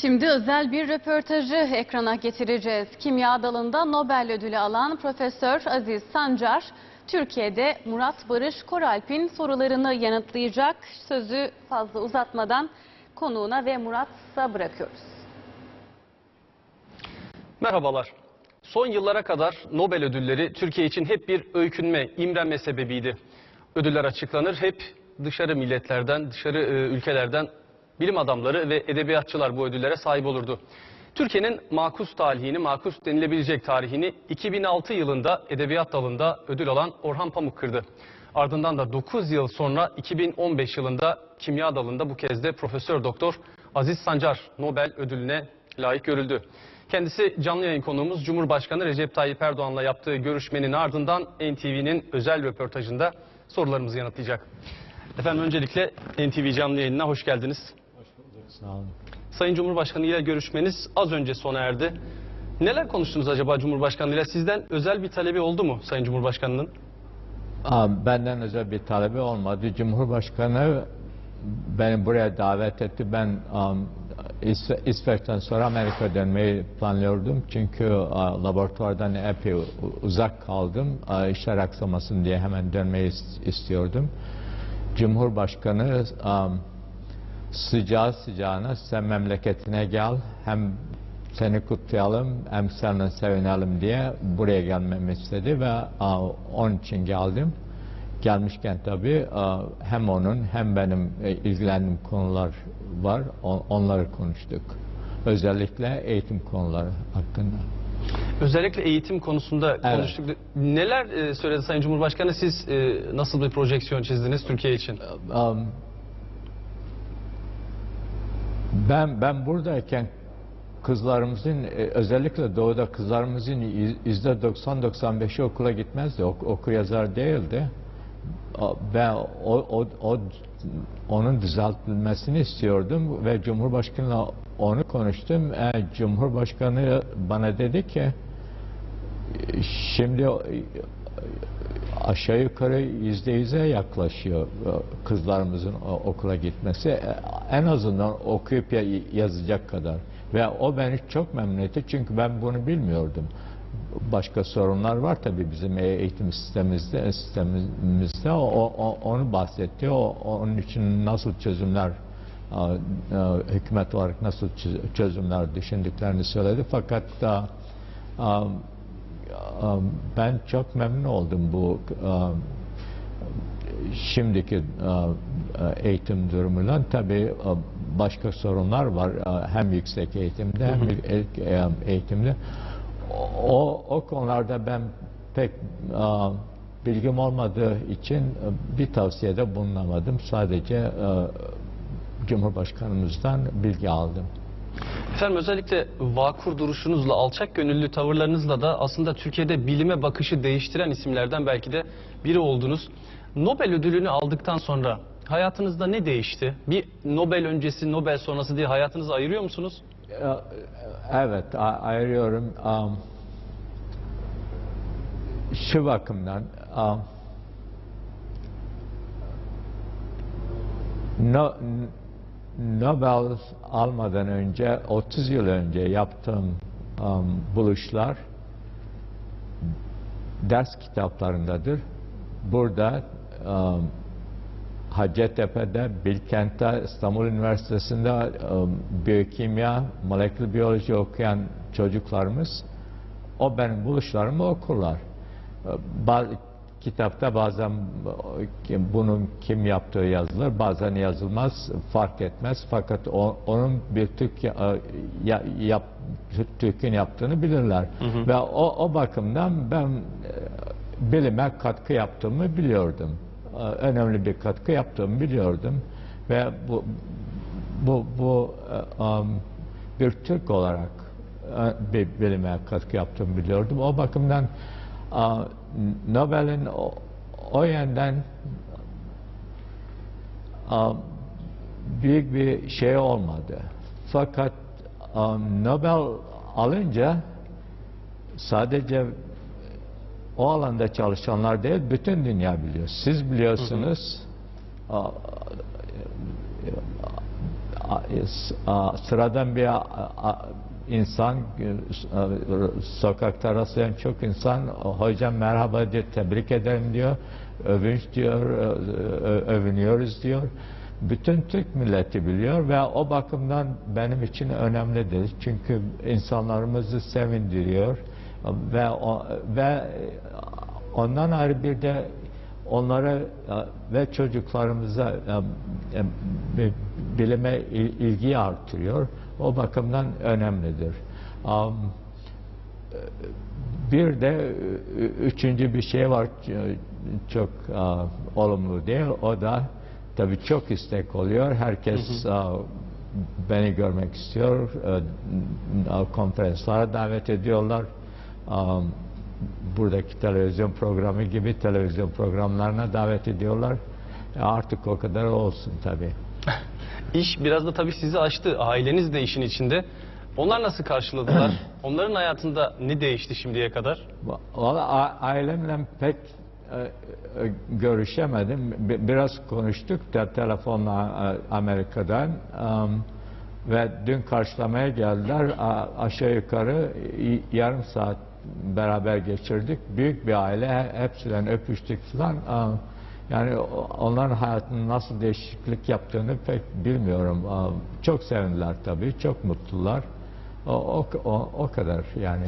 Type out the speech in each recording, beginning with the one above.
Şimdi özel bir röportajı ekrana getireceğiz. Kimya dalında Nobel ödülü alan Profesör Aziz Sancar, Türkiye'de Murat Barış Koralp'in sorularını yanıtlayacak. Sözü fazla uzatmadan konuğuna ve Murat'a bırakıyoruz. Merhabalar. Son yıllara kadar Nobel ödülleri Türkiye için hep bir öykünme, imrenme sebebiydi. Ödüller açıklanır hep dışarı milletlerden, dışarı e, ülkelerden bilim adamları ve edebiyatçılar bu ödüllere sahip olurdu. Türkiye'nin makus talihini, makus denilebilecek tarihini 2006 yılında edebiyat dalında ödül alan Orhan Pamuk kırdı. Ardından da 9 yıl sonra 2015 yılında kimya dalında bu kez de Profesör Doktor Aziz Sancar Nobel ödülüne layık görüldü. Kendisi canlı yayın konuğumuz Cumhurbaşkanı Recep Tayyip Erdoğan'la yaptığı görüşmenin ardından NTV'nin özel röportajında sorularımızı yanıtlayacak. Efendim öncelikle NTV canlı yayınına hoş geldiniz. Sağ olun. Sayın Cumhurbaşkanı ile görüşmeniz az önce sona erdi. Neler konuştunuz acaba Cumhurbaşkanı ile? Sizden özel bir talebi oldu mu Sayın Cumhurbaşkanı'nın? Aa, Benden özel bir talebi olmadı. Cumhurbaşkanı beni buraya davet etti. Ben um, İsve- İsveç'ten sonra Amerika dönmeyi planlıyordum. Çünkü aa, laboratuvardan epey uzak kaldım. Aa, işler aksamasın diye hemen dönmeyi is- istiyordum. Cumhurbaşkanı um, sıcağı sıcağına sen memleketine gel. Hem seni kutlayalım hem seninle sevinelim diye buraya gelmemi istedi ve aa, onun için geldim. Gelmişken tabii hem onun hem benim e, ilgilendiğim konular var. On- Onları konuştuk. Özellikle eğitim konuları hakkında. Özellikle eğitim konusunda Evet. konuştuk. Neler e, söyledi Sayın Cumhurbaşkanı? Siz e, nasıl bir projeksiyon çizdiniz Türkiye için? Um, ben ben buradayken kızlarımızın e, özellikle doğuda kızlarımızın yüzde 90-95'i okula gitmezdi. Ok, okur yazar değildi. Ben o, o, o onun düzeltilmesini istiyordum ve Cumhurbaşkanıyla onu konuştum. E, Cumhurbaşkanı bana dedi ki Şimdi aşağı yukarı yüzde yüze yaklaşıyor e, kızlarımızın okula gitmesi. E, En azından okuyup ya- yazacak kadar. Ve o beni çok memnun etti çünkü ben bunu bilmiyordum. Başka sorunlar var tabii bizim eğitim sistemimizde, sistemimizde o, o- onu bahsetti. O, onun için nasıl çözümler e, e, hükümet olarak nasıl çö- çözümler düşündüklerini söyledi. Fakat e, e, Um, Ben çok memnun oldum bu şimdiki eğitim durumuyla. Tabii uh, başka sorunlar var hem yüksek eğitimde hem ilk eğitimde. O, o konularda ben pek bilgim olmadığı için bir tavsiyede bulunamadım. Sadece Cumhurbaşkanımızdan bilgi aldım. Efendim özellikle vakur duruşunuzla, alçak gönüllü tavırlarınızla da aslında Türkiye'de bilime bakışı değiştiren isimlerden belki de biri oldunuz. Nobel ödülünü aldıktan sonra hayatınızda ne değişti? Bir Nobel öncesi, Nobel sonrası diye hayatınızı ayırıyor musunuz? Evet, ayırıyorum. Um, Şu bakımdan, um, No- Nobel almadan önce, 30 yıl önce yaptığım um, buluşlar ders kitaplarındadır. Burada um, Hacettepe'de, Bilkent'te, İstanbul Üniversitesi'nde um, biyokimya, molekül biyoloji okuyan çocuklarımız o benim buluşlarımı okurlar. Kitapta bazen bunun kim yaptığı yazılır, bazen yazılmaz, fark etmez. Fakat o- onun bir Türk ya- ya- yap, Türk'ün yaptığını bilirler. Ve o, o bakımdan ben e, bilime katkı yaptığımı biliyordum. E, Önemli bir katkı yaptığımı biliyordum. Ve bu bu, bu um, bir Türk olarak bir bilime katkı yaptığımı biliyordum. O bakımdan Nobel'in o, o yönden büyük bir şey olmadı. Fakat Nobel alınca sadece o alanda çalışanlar değil, bütün dünya biliyor. Siz biliyorsunuz, s- a- sıradan bir insan, e, sokakta rastlayan çok insan, hocam merhaba diyor, tebrik ederim diyor, övünç diyor, övünüyoruz diyor. Bütün Türk milleti biliyor ve o bakımdan benim için önemlidir. Çünkü insanlarımızı sevindiriyor ve ve ondan ayrı bir de onlara e, ve çocuklarımıza e, e, bilime il- ilgi artırıyor. O bakımdan önemlidir. Am, bir de e, üçüncü bir şey var e, çok e, olumlu değil. O da tabii çok istek oluyor. Herkes e, beni görmek istiyor. E, e, Konferanslara davet ediyorlar. Buradaki televizyon programı gibi televizyon programlarına davet ediyorlar. E, Artık o kadar olsun tabii. İş biraz da tabii sizi aştı. Aileniz de işin içinde. Onlar nasıl karşıladılar? Onların hayatında ne değişti şimdiye kadar? Valla ailemle pek e, e, görüşemedim. Bi- Biraz konuştuk da telefonla e, Amerika'dan. Am, ve dün karşılamaya geldiler. Aşağı yukarı yarım saat beraber geçirdik. Büyük bir aile. he- Hepsiyle öpüştük falan. Yani onların hayatının nasıl değişiklik yaptığını pek bilmiyorum. Çok sevindiler tabii. Çok mutlular. O, o, o, o kadar yani.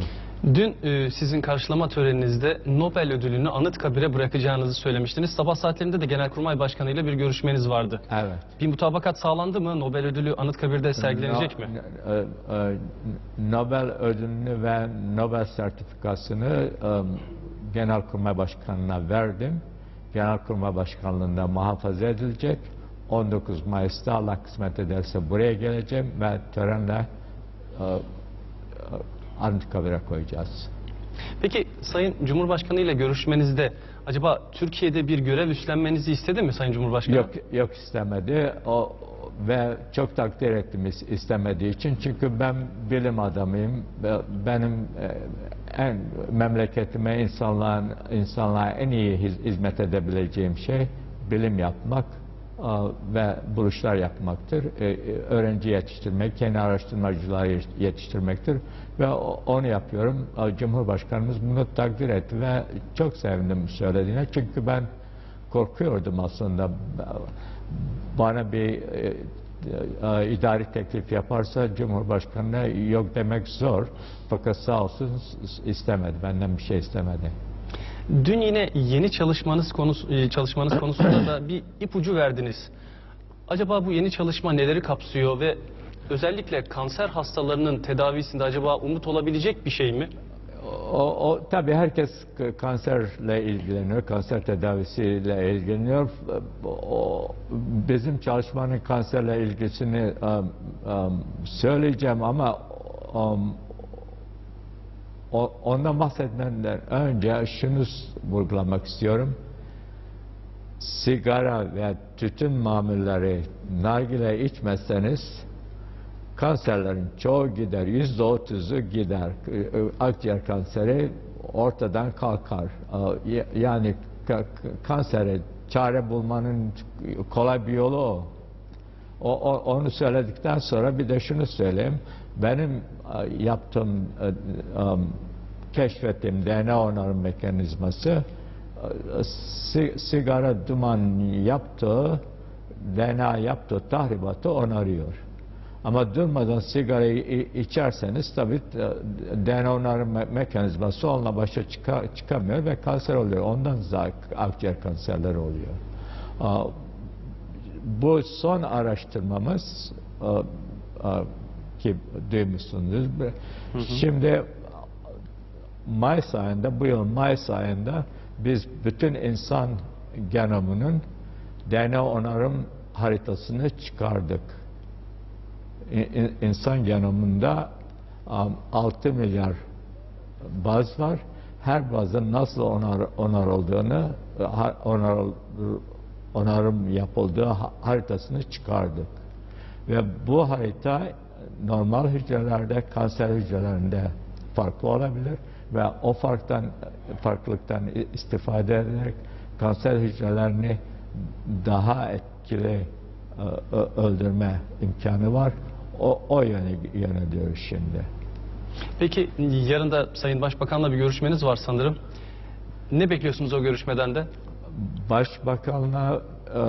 Dün e, sizin karşılama töreninizde Nobel ödülünü Anıtkabir'e bırakacağınızı söylemiştiniz. Sabah saatlerinde de Genelkurmay Başkanı ile bir görüşmeniz vardı. Evet. Bir mutabakat sağlandı mı? Nobel ödülü Anıtkabir'de sergilenecek No- mi? e, e, Nobel ödülünü ve Nobel sertifikasını e, Genelkurmay Başkanı'na verdim. Genelkurmay Başkanlığı'nda muhafaza edilecek. 19 Mayıs'ta Allah kısmet ederse buraya geleceğim ve törenle e, e, Anıtkabir'e koyacağız. Peki Sayın Cumhurbaşkanı ile görüşmenizde acaba Türkiye'de bir görev üstlenmenizi istedi mi Sayın Cumhurbaşkanı? Yok yok istemedi. O ve çok takdir ettim is- istemediği için. Çünkü ben bilim adamıyım. Benim e, en memleketime insanlığa insanlığa en iyi hiz- hizmet edebileceğim şey bilim yapmak ve buluşlar yapmaktır. E, e, Öğrenci yetiştirmek, kendi araştırmacıları yetiş- yetiştirmektir ve onu yapıyorum. Cumhurbaşkanımız bunu takdir etti ve çok sevindim söylediğine. Çünkü ben korkuyordum aslında. Bana bir e, e, idari teklif yaparsa Cumhurbaşkanı'na yok demek zor. Fakat sağ olsun istemedi. Benden bir şey istemedi. Dün yine yeni çalışmanız konusu e, çalışmanız konusunda da bir ipucu verdiniz. Acaba bu yeni çalışma neleri kapsıyor ve özellikle kanser hastalarının tedavisinde acaba umut olabilecek bir şey mi? O, o tabii herkes kanserle ilgileniyor, kanser tedavisiyle ilgileniyor. O, bizim çalışmanın kanserle ilgisini um, um, söyleyeceğim ama um, o, ondan bahsetmeden önce şunu vurgulamak istiyorum. Sigara ve tütün mamulleri nargile içmezseniz kanserlerin çoğu gider, yüzde otuzu gider. Ee, Akciğer kanseri ortadan kalkar. Ya- Yani ka- kansere çare bulmanın kolay bir yolu o. O, o- onu söyledikten sonra bir de şunu söyleyeyim. Benim yaptığım, e, e, keşfettiğim DNA onarım mekanizması si- sigara duman yaptığı, DNA yaptığı tahribatı onarıyor. Ama durmadan sigarayı içerseniz tabii e, DNA onarım me- mekanizması onunla başa çıka- çıkamıyor ve kanser oluyor. Ondan akciğer kanserleri oluyor. Bu son araştırmamız ki duymuşsunuz. Şimdi Mayıs ayında, bu yıl Mayıs ayında biz bütün insan genomunun DNA onarım haritasını çıkardık. İ- in- İnsan genomunda um, 6 milyar baz var. Her bazın nasıl onar, onarıldığını, ha- onar, onarım yapıldığı ha- haritasını çıkardık. Ve bu harita normal hücrelerde, kanser hücrelerinde farklı olabilir ve o farktan farklılıktan istifade ederek kanser hücrelerini daha etkili e, öldürme imkanı var. O, o yöne yöneliyoruz şimdi. Peki yarın da Sayın Başbakan'la bir görüşmeniz var sanırım. Ne bekliyorsunuz o görüşmeden de? Başbakanla e,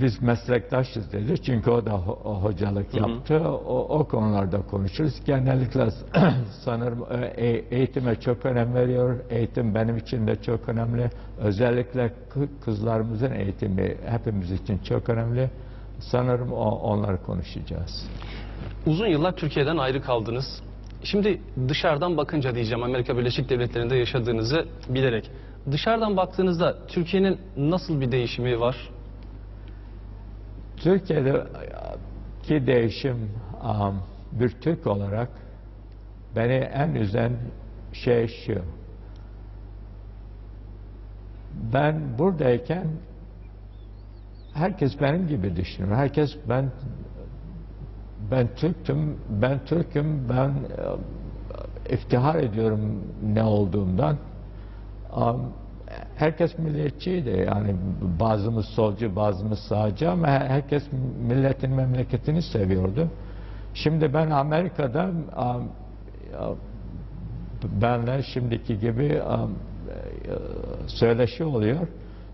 biz meslektaşız dedi. Çünkü o da ho- hocalık yaptı. O, o konularda konuşuruz. Genellikle sanırım e, e- eğitime çok önem veriyor. Eğitim benim için de çok önemli. Özellikle kı- kızlarımızın eğitimi hepimiz için çok önemli. Sanırım o, onları konuşacağız. Uzun yıllar Türkiye'den ayrı kaldınız. Şimdi dışarıdan bakınca diyeceğim Amerika Birleşik Devletleri'nde yaşadığınızı bilerek. Dışarıdan baktığınızda Türkiye'nin nasıl bir değişimi var? Türkiye'deki değişim bir Türk olarak beni en üzen şey şu. Ben buradayken herkes benim gibi düşünüyor. Herkes ben ben Türk'üm, ben Türk'üm, ben e, iftihar ediyorum ne olduğumdan. Um, herkes milliyetçiydi. Yani bazımız solcu, bazımız sağcı ama her- herkes milletin memleketini seviyordu. Şimdi ben Amerika'da um, benle şimdiki gibi um, söyleşi oluyor.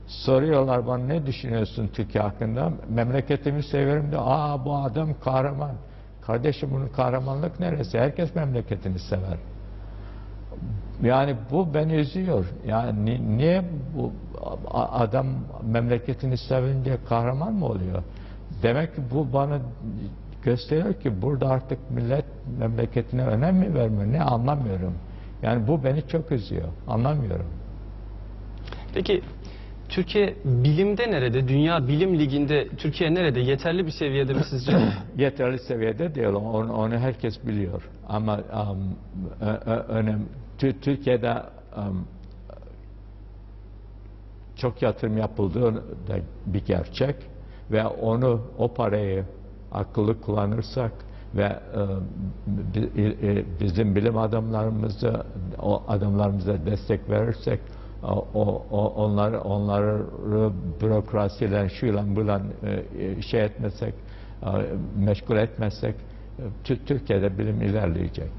Soruyorlar bana ne düşünüyorsun Türkiye hakkında? Memleketimi seviyorum de aa bu adam kahraman. Kardeşim bunun kahramanlık neresi? Herkes memleketini sever. Yani bu beni üzüyor. Yani ni- niye bu adam memleketini sevince kahraman mı oluyor? Demek ki bu bana gösteriyor ki burada artık millet memleketine önem mi vermiyor? Ne anlamıyorum. Yani bu beni çok üzüyor. Anlamıyorum. Peki Türkiye bilimde nerede? Dünya Bilim Ligi'nde Türkiye nerede? Yeterli bir seviyede mi sizce? yeterli seviyede değil. Onu, onu herkes biliyor. Ama um, ö- ö- önem Tü- Türkiye'de um, çok yatırım yapıldığı da bir gerçek ve onu o parayı akıllı kullanırsak ve e, bizim bilim adamlarımızı o adamlarımıza destek verirsek o, o, o- onları bürokrasiyle şuyla buyla e, şey etmesek e, meşgul etmezsek e, Tü- Türkiye'de bilim ilerleyecek.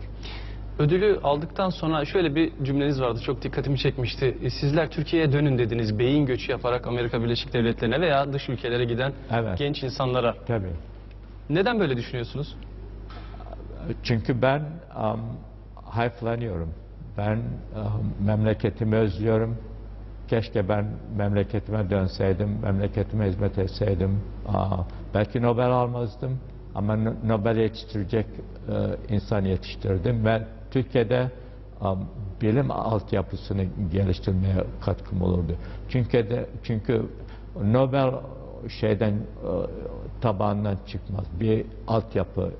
Ödülü aldıktan sonra şöyle bir cümleniz vardı çok dikkatimi çekmişti. E, Sizler Türkiye'ye dönün dediniz beyin göçü yaparak Amerika Birleşik Devletleri'ne veya dış ülkelere giden Evet. genç insanlara. Tabii. Neden böyle düşünüyorsunuz? Çünkü ben um, hayıflanıyorum. Ben um, memleketimi özlüyorum. Keşke ben memleketime dönseydim, memleketime hizmet etseydim. Aa, belki Nobel almazdım ama No- Nobel yetiştirecek e, insan yetiştirdim ve Türkiye'de bilim altyapısını geliştirmeye katkım olurdu. Çünkü de çünkü Nobel şeyden e, tabandan çıkmaz. Bir altyapı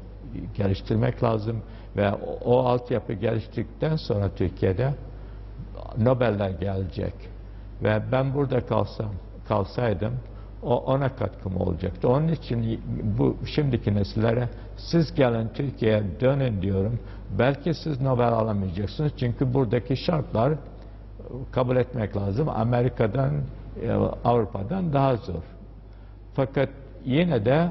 geliştirmek lazım ve o, o altyapı geliştirdikten sonra Türkiye'de Nobeller gelecek ve ben burada kalsam kalsaydım o ona katkım olacaktı. Onun için bu şimdiki nesillere siz gelin Türkiye'ye dönün diyorum. Belki siz Nobel alamayacaksınız çünkü buradaki şartlar kabul etmek lazım. Amerika'dan, e, Avrupa'dan daha zor. Fakat yine de e,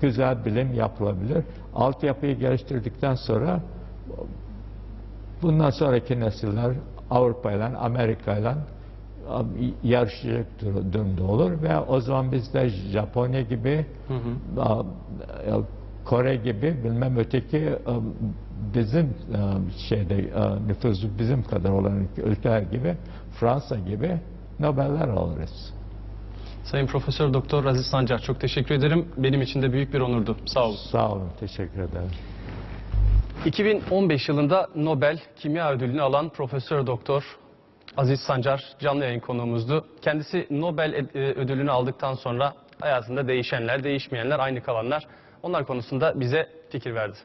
güzel bilim yapılabilir. Altyapıyı geliştirdikten sonra bundan sonraki nesiller Avrupa ile Amerika ile yarışacak dur- durumda olur ve o zaman biz de Japonya gibi Hı hı. Kore gibi bilmem öteki bizim şeyde e, nüfusu bizim kadar olan ülkeler gibi Fransa gibi Nobeller alırız. Sayın Profesör Doktor Aziz Sancar çok teşekkür ederim. Benim için de büyük bir onurdu. Sağ olun. Sağ olun, teşekkür ederim. 2015 yılında Nobel Kimya Ödülünü alan Profesör Doktor Aziz Sancar canlı yayın konuğumuzdu. Kendisi Nobel ed- e, ödülünü aldıktan sonra hayatında değişenler, değişmeyenler, aynı kalanlar onlar konusunda bize fikir verdi.